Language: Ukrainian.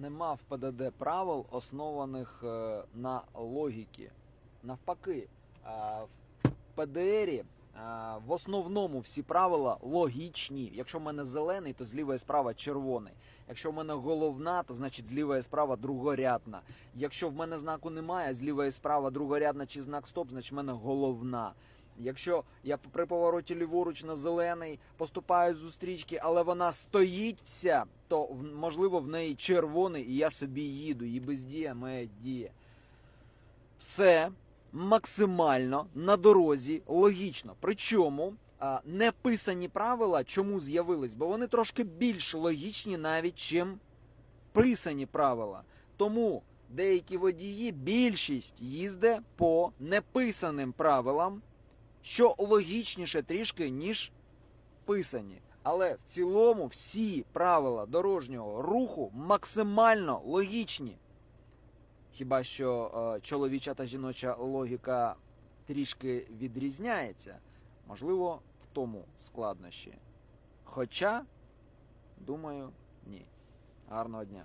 нема в ПДД правил, основаних е, на логіки. Навпаки, е, в ПДРі е, в основному всі правила логічні. Якщо в мене зелений, то зліва і справа червоний. Якщо в мене головна, то значить зліва і справа другорядна. Якщо в мене знаку немає, зліва і справа другорядна чи знак стоп, значить в мене головна. Якщо я при повороті ліворуч на зелений поступаю з зустрічки, але вона стоїть вся, то можливо в неї червоний, і я собі їду. І бездія моя діє. Все максимально на дорозі логічно. Причому неписані правила чому з'явились? Бо вони трошки більш логічні навіть, чим писані правила. Тому деякі водії, більшість їздить по неписаним правилам, що логічніше трішки, ніж писані. Але в цілому всі правила дорожнього руху максимально логічні. Хіба що е, чоловіча та жіноча логіка трішки відрізняється, можливо, в тому складнощі. Хоча, думаю, ні. Гарного дня.